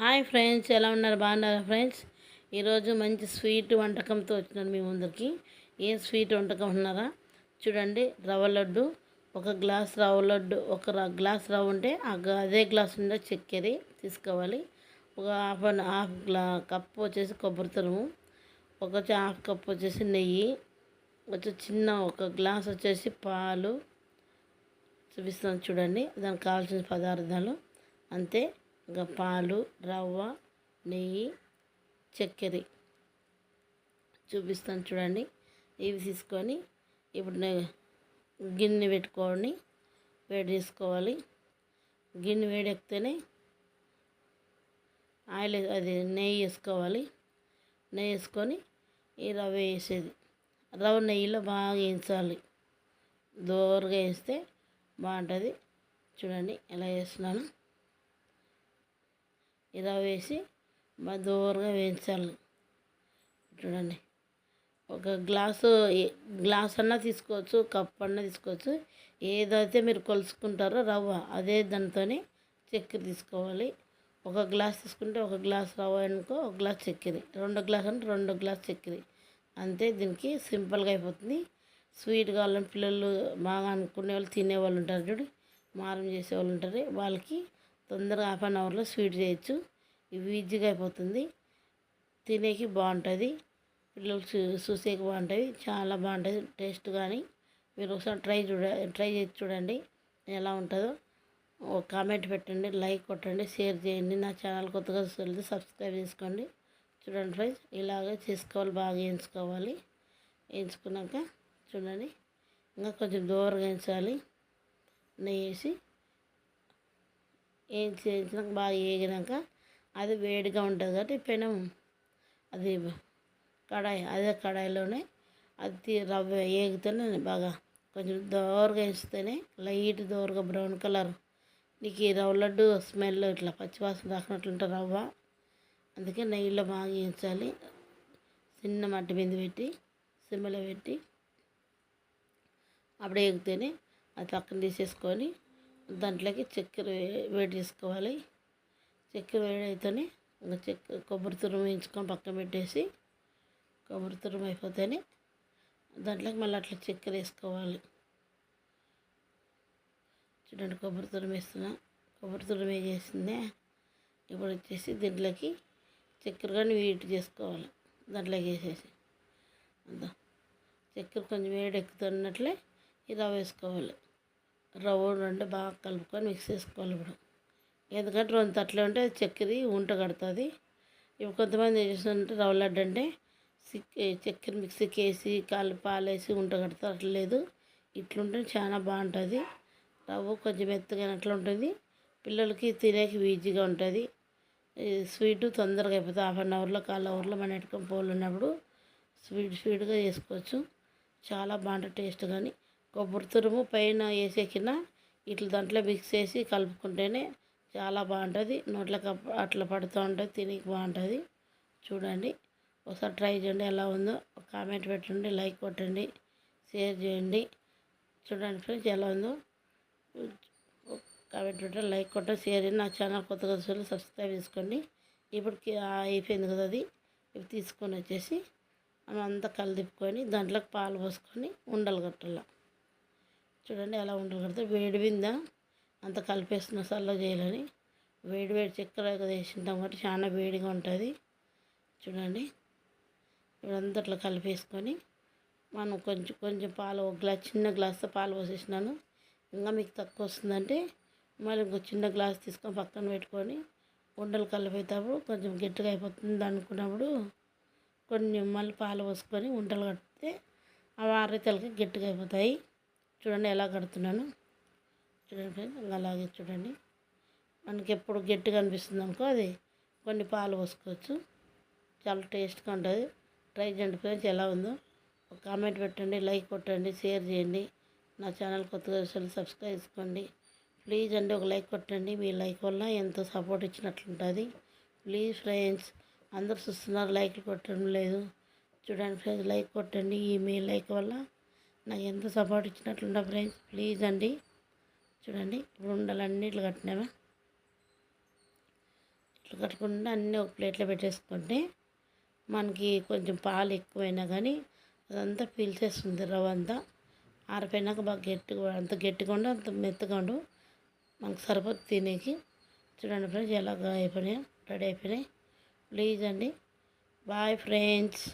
Hi friends ఎలా ఉన్నారు? బాగున్నారా ఫ్రెండ్స్? ఈరోజు మంచి స్వీట్ వంటకంతో వచ్చినాను మీ ముందరికి. ఏ స్వీట్ వంటకం ఉన్నారా చూడండి రవ్వ లడ్డు ఒక గ్లాస్ రవ్వ లడ్డు ఒక గ్లాస్ రవ్వ ఉంటే ఆ గ- అదే గ్లాస్ ఉండే చక్కెర తీసుకోవాలి. ఒక హాఫ్ అన్ హాఫ్ గ్లా కప్పు వచ్చేసి కొబ్బరి తురుము ఒక హాఫ్ కప్ వచ్చేసి నెయ్యి వచ్చి చిన్న ఒక గ్లాస్ వచ్చేసి పాలు. చూపిస్తాను చూడండి దానికి కావాల్సిన పదార్థాలు. అంతే. ఇంకా పాలు రవ్వ నెయ్యి చక్కెర. చూపిస్తాను చూడండి. ఇవి తీసుకొని ఇప్పుడు గిన్నె పెట్టుకొని వేడి చేసుకోవాలి. గిన్నె వేడెక్కితేనే ఆయిల్ అది నెయ్యి వేసుకోవాలి. నెయ్యి వేసుకొని ఈ రవ్వ వేసేది. రవ్వ నెయ్యిలో బాగా వేయించాలి. దోరగా వేస్తే బాగుంటుంది. చూడండి ఎలా వేస్తున్నాను. ఇలా వేసి బాగా దోరగా వేయించాలి. చూడండి. ఒక గ్లాసు ఏ- గ్లాస్ అన్నా తీసుకోవచ్చు కప్ అన్నా తీసుకోవచ్చు. ఏదైతే మీరు కొలుసుకుంటారో రవ్వ అదే దాంతో చక్కెర తీసుకోవాలి. ఒక గ్లాస్ తీసుకుంటే ఒక గ్లాస్ రవ్వ అనుకో ఒక గ్లాస్ చక్కెర. రెండు గ్లాస్ అంటే రెండు గ్లాస్ చక్కెర. అంతే దీనికి సింపుల్గా అయిపోతుంది. స్వీట్ కావాలని పిల్లలు బాగా అనుకునే వాళ్ళు తినేవాళ్ళు ఉంటారు చూడు. మారం చేసేవాళ్ళు ఉంటారు. వాళ్ళకి తొందరగా హాఫ్ అన్ అవర్లో స్వీట్ చేయొచ్చు. ఇవి ఈజీగా అయిపోతుంది. తినేకి బాగుంటుంది. పిల్లలు చూ చూసేకి బాగుంటుంది. చాలా బాగుంటుంది. టేస్ట్ కానీ మీరు ఒకసారి ట్రై చూడ ట్రై చేసి చూడండి. ఎలా ఉంటుందో ఒక కామెంట్ పెట్టండి లైక్ కొట్టండి షేర్ చేయండి. నా ఛానల్ కొత్తగా చూస్తే సబ్స్క్రైబ్ చేసుకోండి. చూడండి ఫ్రెండ్స్ ఇలాగే చేసుకోవాలి బాగా వేయించుకోవాలి వేయించుకున్నాక చూడండి. ఇంకా కొంచెం దూరంగా వేయించాలి నెయ్యి వేసి ఏం వేయించినాక బాగా వేగినాక అది వేడిగా ఉంటుంది కాబట్టి పెనం అది కడాయి అదే కడాయిలోనే అది తీ- రవ్వ వేగితేనే బాగా కొంచెం దోరగా వేస్తేనే లైట్ దోరగా బ్రౌన్ కలర్. నీకు ఈ రవ్వ లడ్డు స్మెల్ ఇట్లా పచ్చివాసన రాకున్నట్లుంటే రవ్వ. అందుకే నెయ్యిలో బాగా వేయించాలి. చిన్న మట్టి మీద పెట్టి సిమ్మలో పెట్టి అప్పుడు వేగితేనే అది పక్కన తీసేసుకొని దాంట్లోకి చక్కెర వే- వేడి చేసుకోవాలి. చక్కెర వేడి అయితేనే ఇంకా చక్కెర కొబ్బరి తురుము వేయించుకొని పక్కన పెట్టేసి కొబ్బరి తురుము అయిపోతేనే దాంట్లోకి మళ్ళీ అట్లా చక్కెర వేసుకోవాలి. చూడండి కొబ్బరి తురుము వేస్తున్నా. కొబ్బరి తురుము వేసేసిందే. ఇప్పుడు వచ్చేసి దీంట్లోకి చక్కెర కానీ వేడి చేసుకోవాలి. దాంట్లోకి వేసేసి అంతా. చక్కెర కొంచెం వేడి ఎక్కుతున్నట్లే ఈ వేసుకోవాలి. రవ్వ రెండు బాగా కలుపుకొని మిక్స్ చేసుకోవాలి ఇప్పుడు. ఎందుకంటే రెండు తట్లు ఉంటే చక్కెర ఉంట కడుతుంది. ఇవి కొంతమంది ఏం చేస్తుంటే రవ్వ లడ్డు అంటే చక్కెర మిక్సీకి వేసి కాలు పాలేసి ఉంట కడతారు అట్లా లేదు. ఇట్లుంటే చాలా బాగుంటుంది. రవ్వ కొంచెం మెత్తగా అట్లా ఉంటుంది. పిల్లలకి తినేకి ఈజీగా ఉంటుంది. స్వీట్ తొందరగా అయిపోతుంది. హాఫ్ అన్ అవర్లో కాల్ అవర్లో మన ఎట్టుకొని పోలు ఉన్నప్పుడు స్వీట్ స్వీట్గా చేసుకోవచ్చు. చాలా బాగుంటుంది టేస్ట్ కానీ. కొబ్బరి తురుము పైన వేసేకిన ఇట్లా దాంట్లో మిక్స్ చేసి కలుపుకుంటేనే చాలా బాగుంటుంది. నోట్లోకి అట్లా పడుతూ ఉంటుంది తినేకి బాగుంటుంది. చూడండి. ఒకసారి ట్రై చేయండి ఎలా ఉందో. కామెంట్ పెట్టండి లైక్ కొట్టండి షేర్ చేయండి. చూడండి ఫ్రెండ్స్ ఎలా ఉందో. కామెంట్ పెట్టండి లైక్ కొట్టండి షేర్ చేయండి. నా ఛానల్ కొత్తగా చూసి సబ్స్క్రైబ్ చేసుకోండి. ఇప్పటికి అయిపోయింది కదా అది. ఇప్పుడు తీసుకొని వచ్చేసి మనం అంతా కలిదిప్పుకొని దాంట్లోకి పాలు పోసుకొని ఉండలు కట్టాల. చూడండి ఎలా ఉండలు కడితే వేడి విందా? అంత కలిపేస్తున్న సల్ల చేయాలని. వేడి వేడి చక్కెర వేసింటాం కాబట్టి చాలా వేడిగా ఉంటుంది. చూడండి. ఇదంతా అట్లా కలిపేసుకొని మనం కొంచెం కొంచెం పాలు ఒక గ్లాస్ చిన్న గ్లాస్తో పాలు పోసేసినాను. ఇంకా మీకు తక్కువ వస్తుందంటే మళ్ళీ ఇంకో చిన్న గ్లాస్ తీసుకొని పక్కన పెట్టుకొని ఉండలు కలిపేటప్పుడు కొంచెం గట్టిగా అయిపోతుంది అనుకున్నప్పుడు కొన్ని మళ్ళీ పాలు పోసుకొని ఉండలు కడితే ఆ ఆరైతలకి గట్టిగా అయిపోతాయి. చూడండి ఎలా కడుతున్నాను. చూడండి ఫ్రెండ్స్ ఇంకా అలాగే చూడండి. మనకి ఎప్పుడు గట్టిగా అనిపిస్తుంది అనుకో అది కొన్ని పాలు పోసుకోవచ్చు. చాలా టేస్ట్గా ఉంటుంది. ట్రై చేయండి ఫ్రెండ్స్ ఎలా ఉందో. ఒక కామెంట్ పెట్టండి లైక్ కొట్టండి షేర్ చేయండి. నా ఛానల్ కొత్తగా చూసి సబ్స్క్రైబ్ చేసుకోండి. ప్లీజ్ అండి ఒక లైక్ కొట్టండి. మీ లైక్ వల్ల ఎంతో సపోర్ట్ ఇచ్చినట్లుంటుంది ప్లీజ్ ఫ్రెండ్స్ అందరు చూస్తున్నారు లైక్ కొట్టడం లేదు. చూడండి ఫ్రెండ్స్ లైక్ కొట్టండి. ఈ మీ లైక్ వల్ల నాకు ఎంత సపోర్ట్ ఇచ్చినట్లుంటుంది ఫ్రెండ్స్ ప్లీజ్ అండి. చూడండి ఇప్పుడు ఉండాలన్నీ ఇట్లా కట్టినామా ఇట్లా కట్టకుండా అన్నీ ఒక ప్లేట్లో పెట్టేసుకుంటే మనకి కొంచెం పాలు ఎక్కువైనా కానీ అదంతా పీల్చేస్తుంది రవ్వ అంతా. ఆరిపోయినాక బాగా గట్టిగా అంత గట్టిగా ఉండు అంత మెత్తగా ఉండు మనకు సరిపోతుంది తినేకి. చూడండి ఫ్రెండ్స్ ఎలాగ అయిపోయినాయి రెడీ అయిపోయినాయి. ప్లీజ్ అండి. Bye friends.